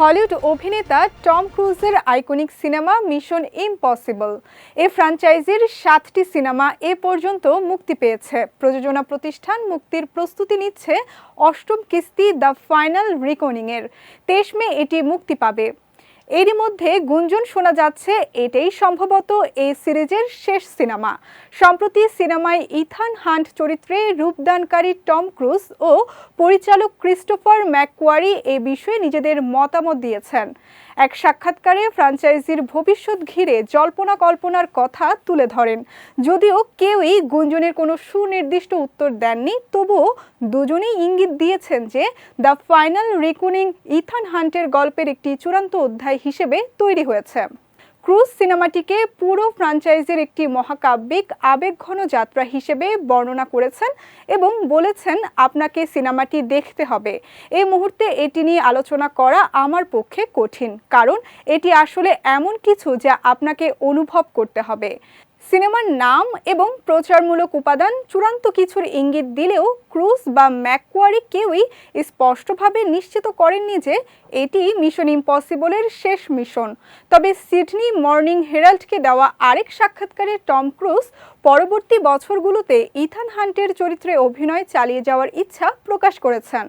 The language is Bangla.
হলিউড অভিনেতা টম ক্রুজের আইকনিক সিনেমা মিশন ইম্পসিবল। এ ফ্র্যাঞ্চাইজির সাতটি সিনেমা এ পর্যন্ত মুক্তি পেয়েছে। প্রযোজনা প্রতিষ্ঠান মুক্তির প্রস্তুতি নিচ্ছে অষ্টম কিস্তি দ্য ফাইনাল রিকনিংয়ের। তেইশ মে এটি মুক্তি পাবে। এরই মধ্যে গুঞ্জন শোনা যাচ্ছে, এটাই সম্ভবত এই সিরিজের শেষ সিনেমা। সম্প্রতি সিনেমায় ইথান হান্ট চরিত্রে রূপদানকারী টম ক্রুজ ও পরিচালক ক্রিস্টোফার ম্যাকোয়ারি এ বিষয়ে নিজেদের মতামত দিয়েছেন। এক সাক্ষাৎকারে ফ্র্যাঞ্চাইজির ভবিষ্যৎ ঘিরে জল্পনা কল্পনার কথা তুলে ধরেন। যদিও কেউই গুঞ্জনের কোনো সুনির্দিষ্ট উত্তর দেননি, তবুও দুজনেই ইঙ্গিত দিয়েছেন যে দ্য ফাইনাল রিকুনিং ইথান হান্টের গল্পের একটি চূড়ান্ত অধ্যায় হিসেবে তৈরি হয়েছে। ক্রুজ সিনেমাটিকে পুরো ফ্রাঞ্চাইজের একটি মহাকাব্যিক আবেগঘন যাত্রা হিসেবে বর্ণনা করেছেন এবং বলেছেন, আপনাকে সিনেমাটি দেখতে হবে। এই মুহূর্তে এটি নিয়ে আলোচনা করা আমার পক্ষে কঠিন, কারণ এটি আসলে এমন কিছু যা আপনাকে অনুভব করতে হবে। সিনেমার নাম এবং প্রচারমূলক উপাদান চূড়ান্ত কিছুর ইঙ্গিত দিলেও ক্রুজ বা ম্যাকোয়ারি কেউই স্পষ্টভাবে নিশ্চিত করেননি যে এটি মিশন ইম্পসিবলের শেষ মিশন। তবে সিডনি মর্নিং হেরাল্ডকে দেওয়া আরেক সাক্ষাৎকারে টম ক্রুজ পরবর্তী বছরগুলোতে ইথান হান্টের চরিত্রে অভিনয় চালিয়ে যাওয়ার ইচ্ছা প্রকাশ করেছেন।